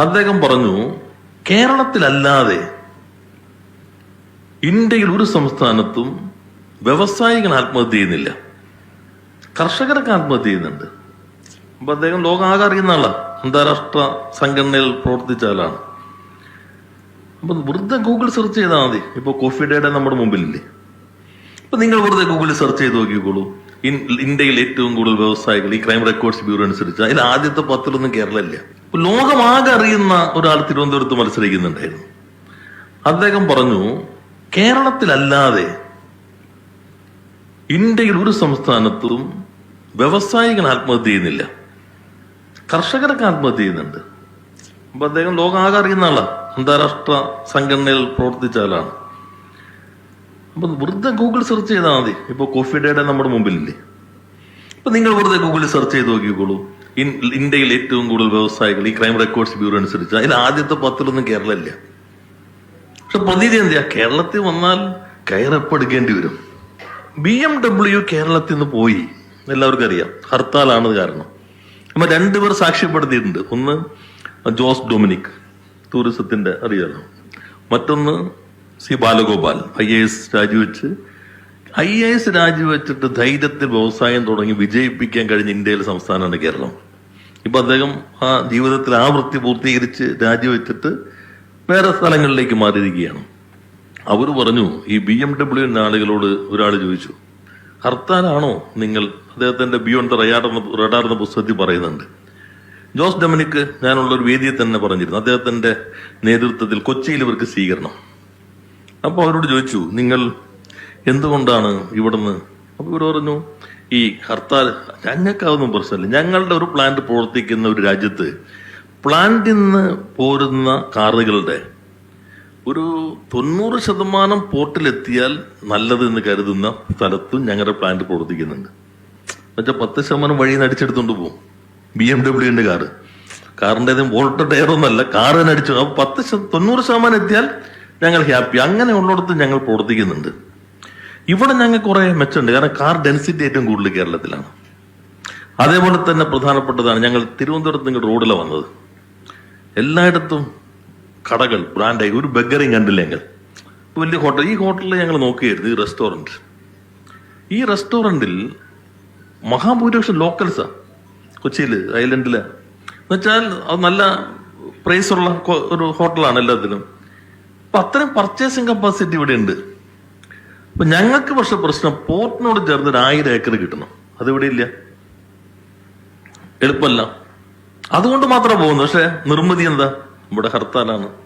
അദ്ദേഹം പറഞ്ഞു കേരളത്തിലല്ലാതെ ഇന്ത്യയിൽ ഒരു സംസ്ഥാനത്തും വ്യവസായികൾ ആത്മഹത്യ ചെയ്യുന്നില്ല. കർഷകരൊക്കെ ആത്മഹത്യ ചെയ്യുന്നുണ്ട്. അപ്പൊ അദ്ദേഹം ലോകമാകെ അറിയുന്ന ആളാണ് അന്താരാഷ്ട്ര സംഘടനയിൽ പ്രവർത്തിച്ച ആളാണ്. അപ്പൊ വെറുതെ ഗൂഗിൾ സെർച്ച് ചെയ്താൽ മതി. ഇപ്പൊ കോഫി ഡേയുടെ നമ്മുടെ മുമ്പിലില്ലേ? അപ്പൊ നിങ്ങൾ വെറുതെ ഗൂഗിളിൽ സെർച്ച് ചെയ്ത് നോക്കിക്കോളൂ. ഇന്ത്യയിൽ ഏറ്റവും കൂടുതൽ വ്യവസായികൾ ഈ ക്രൈം റെക്കോർഡ്സ് ബ്യൂറോ അനുസരിച്ച്. അതിൽ ആദ്യത്തെ പത്തിലൊന്നും കേരളമില്ല. ലോകമാകെ അറിയുന്ന ഒരാൾ തിരുവനന്തപുരത്ത് മത്സരിക്കുന്നുണ്ടായിരുന്നു. അദ്ദേഹം പറഞ്ഞു കേരളത്തിലല്ലാതെ ഇന്ത്യയിൽ ഒരു സംസ്ഥാനത്തും വ്യവസായികൾ ആത്മഹത്യ ചെയ്യുന്നില്ല. കർഷകരൊക്കെ ആത്മഹത്യ ചെയ്യുന്നുണ്ട്. അപ്പൊ അദ്ദേഹം ലോകമാകെ അറിയുന്ന ആളാണ് അന്താരാഷ്ട്ര സംഘടനയിൽ പ്രവർത്തിച്ച ആളാണ്. അപ്പൊ വെറുതെ ഗൂഗിൾ സെർച്ച് ചെയ്താൽ മതി. ഇപ്പൊ കോഫി ഡേയുടെ നമ്മുടെ മുമ്പിലില്ലേ. അപ്പൊ നിങ്ങൾ വെറുതെ ഗൂഗിളിൽ സെർച്ച് ചെയ്ത് നോക്കിക്കോളൂ. ഇന്ത്യയിൽ ഏറ്റവും കൂടുതൽ വ്യവസായികൾ ഈ ക്രൈം റെക്കോർഡ്സ് ബ്യൂറോ അനുസരിച്ച്. അതിൽ ആദ്യത്തെ പത്തിലൊന്നും കേരളമില്ല. പക്ഷെ പ്രതീതി എന്തിയാ കേരളത്തിൽ വന്നാൽ കയറപ്പെടുക്കേണ്ടി വരും. ബി എം ഡബ്ല്യു കേരളത്തിൽ നിന്ന് പോയി. എല്ലാവർക്കും അറിയാം. ഹർത്താലാണ് കാരണം. അപ്പൊ രണ്ടുപേർ സാക്ഷ്യപ്പെടുത്തിയിട്ടുണ്ട്. ഒന്ന് ജോസ് ഡൊമിനിക്. ടൂറിസത്തിന്റെ അറിയാലോ. മറ്റൊന്ന് C Balagopal. I A S രാജിവെച്ച്. ഐ എ എസ് രാജിവെച്ചിട്ട് ധൈര്യത്തിൽ വ്യവസായം തുടങ്ങി വിജയിപ്പിക്കാൻ കഴിഞ്ഞ ഇന്ത്യയിലെ സംസ്ഥാനമാണ് കേരളം. ഇപ്പൊ അദ്ദേഹം ആ ജീവിതത്തിൽ ആ വൃത്തി പൂർത്തീകരിച്ച് രാജിവെച്ചിട്ട് വേറെ സ്ഥലങ്ങളിലേക്ക് മാറിയിരിക്കുകയാണ്. അവർ പറഞ്ഞു ഈ ബി എം ഡബ്ല്യു എന്ന ആളുകളോട് ഒരാൾ ചോദിച്ചു ഹർത്താനാണോ നിങ്ങൾ? അദ്ദേഹത്തിന്റെ റയാർ എന്ന റഡാർ എന്ന പുസ്തകത്തിൽ പറയുന്നുണ്ട്. ജോസ് ഡൊമിനിക്ക് ഞാനുള്ള ഒരു വേദിയിൽ തന്നെ പറഞ്ഞിരുന്നു അദ്ദേഹത്തിന്റെ നേതൃത്വത്തിൽ കൊച്ചിയിൽ ഇവർക്ക് സ്വീകരണം. അപ്പൊ അവരോട് ചോദിച്ചു നിങ്ങൾ എന്തുകൊണ്ടാണ് ഇവിടുന്ന് അപ്പൊ ഇവർ പറഞ്ഞു ഈ ഹർത്താൽ ഞങ്ങൾക്കാവുന്ന പ്രശ്നമില്ല. ഞങ്ങളുടെ ഒരു പ്ലാന്റ് പ്രവർത്തിക്കുന്ന ഒരു രാജ്യത്ത് പ്ലാന്റിൽ നിന്ന് പോരുന്ന കാറുകളുടെ ഒരു തൊണ്ണൂറ് ശതമാനം പോർട്ടിലെത്തിയാൽ നല്ലത് എന്ന് കരുതുന്ന സ്ഥലത്തും ഞങ്ങളുടെ പ്ലാന്റ് പ്രവർത്തിക്കുന്നുണ്ട്. എന്നുവെച്ചാൽ പത്ത് ശതമാനം വഴി നിന്ന് അടിച്ചെടുത്തോണ്ട് പോകും ബി എം ഡബ്ല്യുവിന്റെ കാറ്. കാറിന്റെ വോൾട്ട് ടയർ ഒന്നല്ല കാറ് തന്നെ അടിച്ചു. അപ്പൊ പത്ത് തൊണ്ണൂറ് ശതമാനം എത്തിയാൽ ഞങ്ങൾ ഹാപ്പി അങ്ങനെ ഉള്ളിടത്ത് ഞങ്ങൾ പ്രവർത്തിക്കുന്നുണ്ട്. ഇവിടെ ഞങ്ങൾ കുറെ മെച്ചമുണ്ട്. കാരണം കാർ ഡെൻസിറ്റി ഏറ്റവും കൂടുതൽ കേരളത്തിലാണ്. അതേപോലെ തന്നെ പ്രധാനപ്പെട്ടതാണ് ഞങ്ങൾ തിരുവനന്തപുരത്ത് നിങ്ങൾ റോഡിലെ വന്നത്. എല്ലായിടത്തും കടകൾ ബ്രാൻഡായി ഒരു ബഗറിയും കണ്ടില്ലെങ്കിൽ വലിയ ഹോട്ടൽ ഈ ഹോട്ടലിൽ ഞങ്ങൾ നോക്കിയായിരുന്നു ഈ റെസ്റ്റോറന്റ് ഈ റെസ്റ്റോറന്റിൽ മഹാഭൂരിപക്ഷം ലോക്കൽസാ കൊച്ചിയിൽ ഐലൻഡിൽ എന്നുവെച്ചാൽ അത് നല്ല പ്രൈസുള്ള ഒരു ഹോട്ടലാണ് എല്ലാത്തിനും അപ്പൊ അത്രയും പർച്ചേസിങ് കപ്പാസിറ്റി ഇവിടെ ഉണ്ട് അപ്പൊ ഞങ്ങൾക്ക് പക്ഷെ പ്രശ്നം പോർട്ടിനോട് ചേർന്ന് ഒരു ആയിരം ഏക്കർ കിട്ടണം. അതിവിടെ ഇല്ല. എളുപ്പമല്ല. അതുകൊണ്ട് മാത്രം പോകുന്നു പക്ഷെ നിർമ്മിതി എന്താ? നമ്മുടെ ഹർത്താലാണ്.